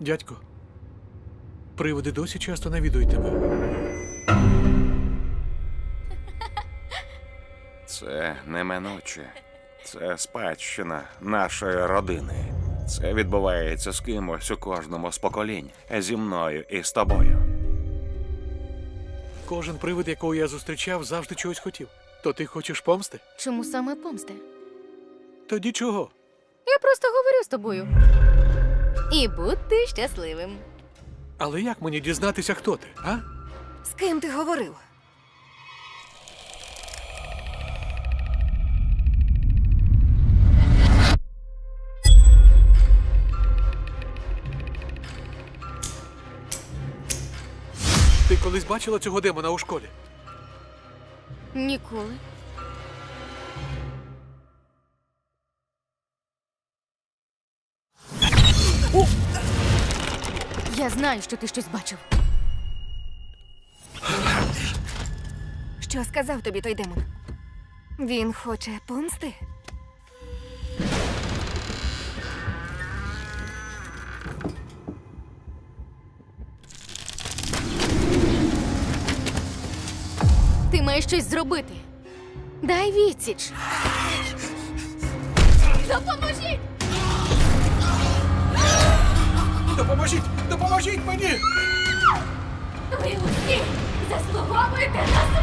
Дядько, привиди досі часто навідують тебе. Це неминуче. Це спадщина нашої родини. Це відбувається з кимось у кожному з поколінь. Зі мною і з тобою. Кожен привид, якого я зустрічав, завжди чогось хотів. То ти хочеш помсти? Чому саме помсти? Тоді чого? Я просто говорю з тобою. І будьте щасливим. Але як мені дізнатися, хто ти, а? З ким ти говорив? Ти колись бачила цього демона у школі? Ніколи. Знаю, що ти щось бачив. Що сказав тобі той демон? Він хоче помсти? Ти маєш щось зробити. Дай відсіч. Допоможіть! Допоможіть мені! Ви усі заслуговуєте на!